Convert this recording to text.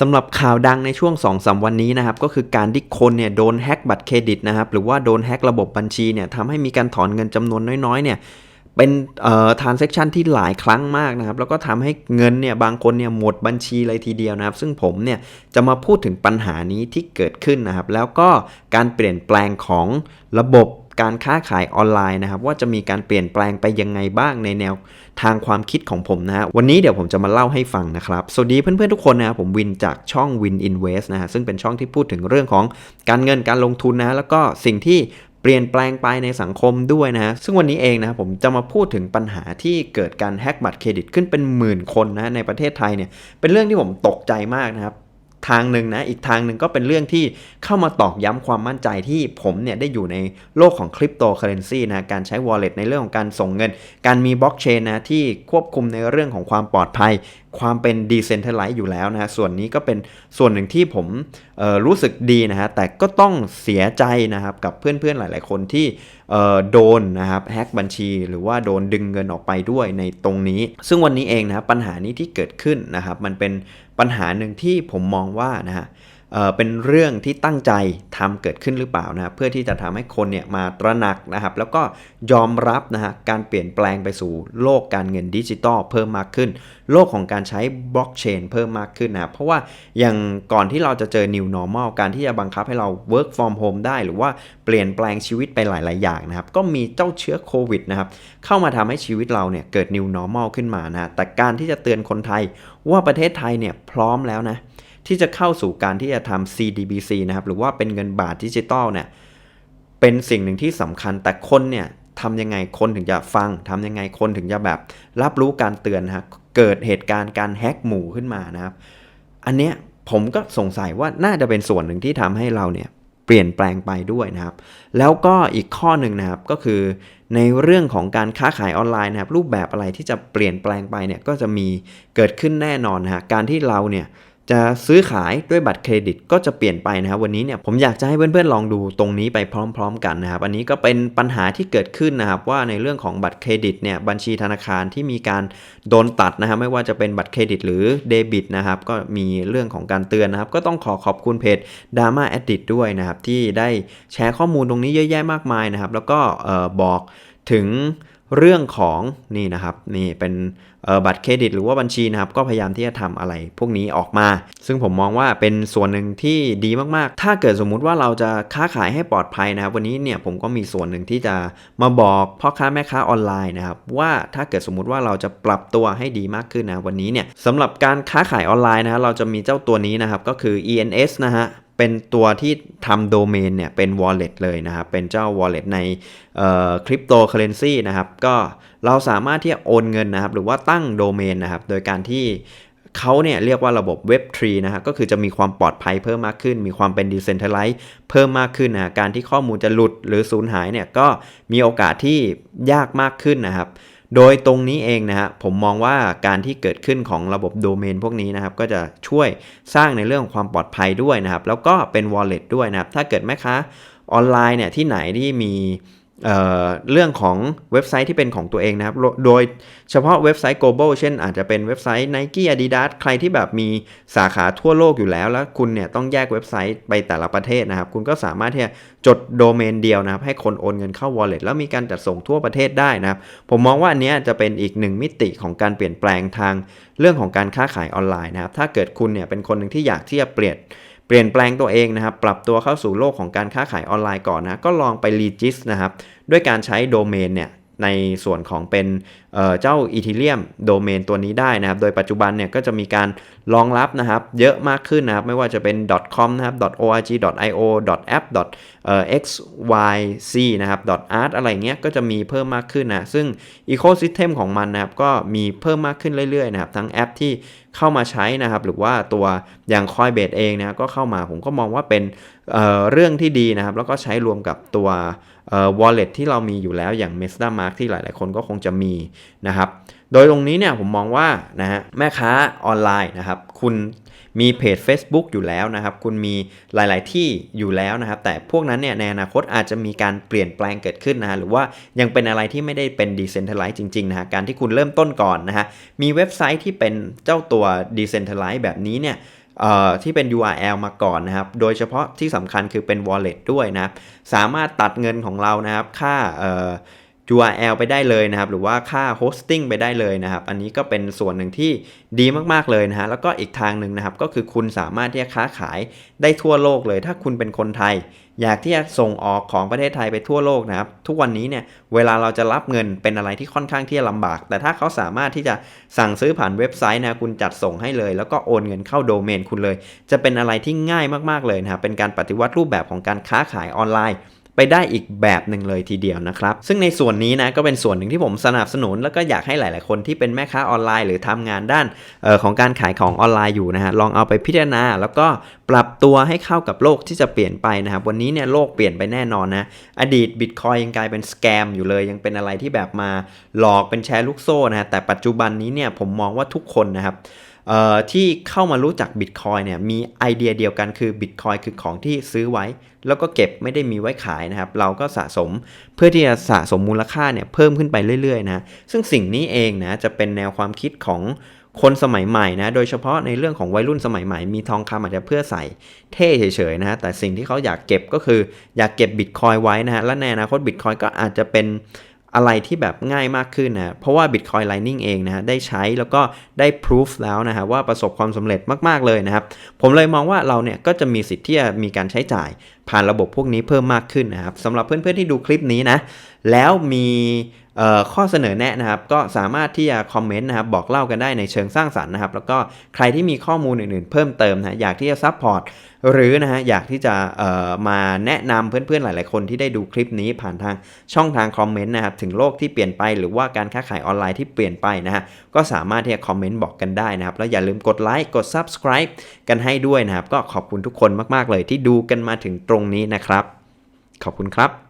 สำหรับข่าวดังในช่วง2-3วันนี้นะครับก็คือการที่คนเนี่ยโดนแฮ็กบัตรเครดิตนะครับหรือว่าโดนแฮ็กระบบบัญชีเนี่ยทำให้มีการถอนเงินจำนวนน้อยๆเนี่ยเป็นเอ่อ transaction ที่หลายครั้งมากนะครับแล้วก็ทำให้เงินเนี่ยบางคนเนี่ยหมดบัญชีเลยทีเดียวนะครับ ซึ่งผมเนี่ยจะมาพูดถึงปัญหานี้ที่เกิดขึ้นนะครับแล้วก็การเปลี่ยนแปลงของระบบ การค้าขายออนไลน์นะครับว่าจะมีการเปลี่ยนแปลงไปยังไงบ้างในแนวทางความคิดของผมนะฮะวันนี้เดี๋ยวผมจะมาเล่าให้ฟังนะครับ สวัสดีเพื่อนๆทุกคนนะครับผมวินจากช่อง Win Invest นะฮะซึ่งเป็นช่องที่พูดถึงเรื่องของการเงินการลงทุนนะแล้วก็สิ่งที่เปลี่ยนแปลงไปในสังคมด้วยนะฮะ ซึ่งวันนี้เองนะครับผมจะมาพูดถึงปัญหาที่เกิดการแฮ็กบัตรเครดิตขึ้นเป็นหมื่นคนนะในประเทศไทยเนี่ย เป็นเรื่องที่ผมตกใจมากนะครับ ทางหนึ่งนะ อีกทางหนึ่งก็เป็นเรื่องที่เข้ามาตอกย้ำความมั่นใจที่ผมเนี่ยได้อยู่ในโลกของคริปโตเคอเรนซีนะการใช้ wallet ในเรื่องของการส่งเงิน การมีบล็อกเชนนะที่ควบคุมในเรื่องของความปลอดภัย ความเป็นดีเซนท r a ไลซ์อยู่แล้วนะฮะส่วนนี้ก็เป็นส่วนหนึ่งที่ผมรู้สึกดีนะฮะแต่ก็ต้องเสียใจนะครับกับเพื่อนๆหลาย ๆ คนที่โดนนะครับแฮ็กบัญชี หรือว่าโดนดึงเงินออกไปด้วยในตรงนี้ ซึ่งวันนี้เองนะปัญหานี้ที่เกิดขึ้นนะครับมันเป็นปัญหาหนึ่งที่ผมมองว่านะฮะ เป็นเรื่องที่ตั้งใจทำเกิดขึ้นหรือเปล่านะเพื่อที่จะทำให้คนเนี่ยมาตระหนักนะครับ แล้วก็ยอมรับนะฮะการเปลี่ยนแปลงไปสู่โลกการเงินดิจิตอลเพิ่มมากขึ้น โลกของการใช้บล็อกเชนเพิ่มมากขึ้นนะเพราะว่าอย่างก่อนที่เราจะเจอ new normal การที่จะบังคับให้เรา work from home ได้ หรือว่าเปลี่ยนแปลงชีวิตไปหลาย ๆ อย่างนะครับ ก็มีเจ้าเชื้อโควิดนะครับเข้ามาทำให้ชีวิตเราเนี่ยเกิด new normal ขึ้นมานะแต่การที่จะเตือนคนไทยว่าประเทศไทยเนี่ยพร้อมแล้วนะ ที่จะเข้าสู่การที่จะทำ CDBC นะครับ หรือว่าเป็นเงินบาทดิจิตอลเนี่ย เป็นสิ่งหนึ่งที่สำคัญ แต่คนเนี่ยทำยังไงคนถึงจะฟังทำยังไงคนถึงจะแบบรับรู้การเตือนนะเกิดเหตุการณ์การแฮกหมู่ขึ้นมานะครับ อันเนี้ยผมก็สงสัยว่าน่าจะเป็นส่วนหนึ่งที่ทำให้เราเนี่ยเปลี่ยนแปลงไปด้วยนะครับ แล้วก็อีกข้อหนึ่งนะครับก็คือในเรื่องของการค้าขายออนไลน์นะครับ รูปแบบอะไรที่จะเปลี่ยนแปลงไปเนี่ยก็จะมีเกิดขึ้นแน่นอนนะฮะการที่เราเนี่ย จะซื้อขายด้วยบัตรเครดิตก็จะเปลี่ยนไปนะครับวันนี้เนี่ยผมอยากจะให้เพื่อนๆลองดูตรงนี้ไปพร้อม ๆ กันนะครับอันนี้ก็เป็นปัญหาที่เกิดขึ้นนะครับว่าในเรื่องของบัตรเครดิตเนี่ยบัญชีธนาคารที่มีการโดนตัดนะครับไม่ว่าจะเป็นบัตรเครดิตหรือเดบิตนะครับก็มีเรื่องของการเตือนนะครับก็ต้องขอขอบคุณเพจ Dharma Edit ด้วยนะครับที่ได้แชร์ข้อมูลตรงนี้เยอะแยะมากมายนะครับแล้วก็บอกถึง เรื่องของนี่นะครับนี่เป็นบัตรเครดิตหรือว่าบัญชีนะครับก็พยายามที่จะทำอะไรพวกนี้ออกมา ซึ่งผมมองว่าเป็นส่วนหนึ่งที่ดีมากๆ ถ้าเกิดสมมุติว่าเราจะค้าขายให้ปลอดภัยนะครับ วันนี้เนี่ยผมก็มีส่วนหนึ่งที่จะมาบอกพ่อค้าแม่ค้าออนไลน์นะครับว่าถ้าเกิดสมมุติว่าเราจะปรับตัวให้ดีมากขึ้นนะวันนี้เนี่ยสำหรับการค้าขายออนไลน์นะเราจะมีเจ้าตัวนี้นะครับก็คือ ENS นะฮะ เป็นตัวที่ทำโดเมนเนี่ยเป็น wallet เลยนะครับ เป็นเจ้า wallet ในคริปโตเคอเรนซีนะครับ ก็เราสามารถที่จะโอนเงินนะครับ หรือว่าตั้งโดเมนนะครับ โดยการที่เขาเนี่ยเรียกว่าระบบ Web3 นะครับก็คือจะมีความปลอดภัยเพิ่มมากขึ้น มีความเป็น Decentralized เพิ่มมากขึ้นนะการที่ข้อมูลจะหลุดหรือสูญหายเนี่ยก็มีโอกาสที่ยากมากขึ้นนะครับ โดยตรงนี้เองนะฮะผมมองว่าการที่เกิดขึ้นของระบบโดเมนพวกนี้นะครับก็จะช่วยสร้างในเรื่องความปลอดภัยด้วยนะครับ แล้วก็เป็น wallet ด้วยนะครับ ถ้าเกิดแม่ค้าออนไลน์เนี่ยที่ไหนที่มี เเรื่องของเว็บไซต์ที่เป็นของตัวเองนะครับ โดยเฉพาะเว็บไซต์ global เช่นอาจจะเป็นเว็บไซต์ Nike Adidas ใครที่แบบมีสาขาทั่วโลกอยู่แล้ว แล้วคุณเนี่ยต้องแยกเว็บไซต์ไปแต่ละประเทศนะครับ คุณก็สามารถที่จะจดโดเมนเดียวนะครับ ให้คนโอนเงินเข้า wallet แล้วมีการจัดส่งทั่วประเทศได้นะครับ ผมมองว่าอันนี้จะเป็นอีกหนึ่งมิติของการเปลี่ยนแปลงทางเรื่องของการค้าขายออนไลน์นะครับ ถ้าเกิดคุณเนี่ยเป็นคนหนึ่งที่อยากที่จะเปลี่ยน เปลี่ยนแปลงตัวเองนะครับ ปรับตัวเข้าสู่โลกของการค้าขายออนไลน์ก่อนนะ ก็ลองไปรีจิสนะครับ ด้วยการใช้โดเมนเนี่ย ในส่วนของเป็นเเจ้าอีทีเรียมโดเมนตัวนี้ได้นะครับ โดยปัจจุบันเนี่ยก็จะมีการรองรับนะครับ เยอะมากขึ้นนะครับ ไม่ว่าจะเป็น .com นะครับ .org .io .app .xyz นะครับ .art อะไรเงี้ยก็จะมีเพิ่มมากขึ้นนะ ซึ่งอีโคซิสเต็มของมันนะครับ ก็มีเพิ่มมากขึ้นเรื่อยๆนะครับ ทั้งแอปที่เข้ามาใช้นะครับ หรือว่าตัวอย่างคอยเบสเองนะก็เข้ามาผมก็มองว่าเป็นเเรื่องที่ดีนะครับ แล้วก็ใช้รวมกับตัว เอ่อ wallet ที่เรามีอยู่แล้วอย่าง m e s d a Mark ที่หลาย ๆ คนก็คงจะมีนะครับ โดยตรงนี้เนี่ยผมมองว่านะฮะแม่ค้าออนไลน์นะครับ คุณมีเพจ Facebook อยู่แล้วนะครับ คุณมีหลาย ๆ ที่อยู่แล้วนะครับ แต่พวกนั้นเนี่ยในอนาคตอาจจะมีการเปลี่ยนแปลงเกิดขึ้นนะฮะหรือว่ายังเป็นอะไรที่ไม่ได้เป็น Decentralized จริง ๆ นะฮะการที่คุณเริ่มต้นก่อนนะฮะมีเว็บไซต์ที่เป็นเจ้าตัว Decentralized แบบนี้เนี่ย ที่เป็น URL มาก่อนนะครับ โดยเฉพาะที่สำคัญคือเป็น wallet ด้วยนะครับ สามารถตัดเงินของเรานะครับ ค่า URL ไปได้เลยนะครับ หรือว่าค่า hosting ไปได้เลยนะครับ อันนี้ก็เป็นส่วนหนึ่งที่ดีมากๆเลยนะฮะ แล้วก็อีกทางหนึ่งนะครับ ก็คือคุณสามารถที่จะค้าขายได้ทั่วโลกเลย ถ้าคุณเป็นคนไทย อยากที่จะส่งออกของประเทศไทยไปทั่วโลกนะครับ ทุกวันนี้เนี่ยเวลาเราจะรับเงินเป็นอะไรที่ค่อนข้างที่จะลำบาก แต่ถ้าเขาสามารถที่จะสั่งซื้อผ่านเว็บไซต์นะคุณจัดส่งให้เลย แล้วก็โอนเงินเข้าโดเมนคุณเลย จะเป็นอะไรที่ง่ายมากๆเลยนะครับเป็นการปฏิวัติรูปแบบของการค้าขายออนไลน์ ไปได้อีกแบบหนึ่งเลยทีเดียวนะครับ ซึ่งในส่วนนี้นะก็เป็นส่วนหนึ่งที่ผมสนับสนุน แล้วก็อยากให้หลาย ๆ คนที่เป็นแม่ค้าออนไลน์ หรือทำงานด้านออของการขายของออนไลน์อยู่นะฮะลองเอาไปพิจารณา แล้วก็ปรับตัวให้เข้ากับโลกที่จะเปลี่ยนไปนะครับวันนี้เนี่ยโลกเปลี่ยนไปแน่นอนนะอดีตบิตคอยยังกลายเป็นสแกมอยู่เลย ยังเป็นอะไรที่แบบมาหลอกเป็นแชร์ลูกโซ่นะฮะแต่ปัจจุบันนี้เนี่ยผมมองว่าทุกคนนะครับ ที่เข้ามารู้จักบิตคอยเนี่ยมีไอเดียเดียวกันคือบิตคอยคือของที่ซื้อไว้ แล้วก็เก็บไม่ได้มีไว้ขายนะครับ เราก็สะสมเพื่อที่จะสะสมมูลค่าเนี่ยเพิ่มขึ้นไปเรื่อยๆนะซึ่งสิ่งนี้เองนะจะเป็นแนวความคิดของคนสมัยใหม่นะ โดยเฉพาะในเรื่องของวัยรุ่นสมัยใหม่ มีทองคำอาจจะเพื่อใส่เท่เฉยๆนะฮะ แต่สิ่งที่เขาอยากเก็บก็คืออยากเก็บบิตคอยไว้นะฮะ และในอนาคตบิตคอยก็อาจจะเป็น อะไรที่แบบง่ายมากขึ้นนะเพราะว่า Bitcoin Lightning เองนะฮะได้ใช้แล้วก็ได้ proof แล้วนะฮะว่าประสบความสำเร็จมาก ๆ เลยนะครับ ผมเลยมองว่าเราเนี่ยก็จะมีสิทธิ์ที่จะมีการใช้จ่ายผ่านระบบพวกนี้เพิ่มมากขึ้นนะครับสำหรับเพื่อนๆที่ดูคลิปนี้นะแล้วมี ข้อเสนอแนะนะครับ ก็สามารถที่จะคอมเมนต์นะครับบอกเล่ากันได้ในเชิงสร้างสรรค์นะครับ แล้วก็ใครที่มีข้อมูลอื่นๆ เพิ่มเติมนะอยากที่จะซัพพอร์ตหรือนะฮะอยากที่จะมาแนะนำเพื่อนๆหลายๆคนที่ได้ดูคลิปนี้ผ่านทางช่องทางคอมเมนต์นะครับถึงโลกที่เปลี่ยนไปหรือว่าการค้าขายออนไลน์ที่เปลี่ยนไปนะฮะก็สามารถที่จะคอมเมนต์บอกกันได้นะครับ แล้วอย่าลืมกดไลค์กด subscribe กันให้ด้วยนะครับ ก็ขอบคุณทุกคนมากๆเลยที่ดูกันมาถึงตรงนี้นะครับ ขอบคุณครับ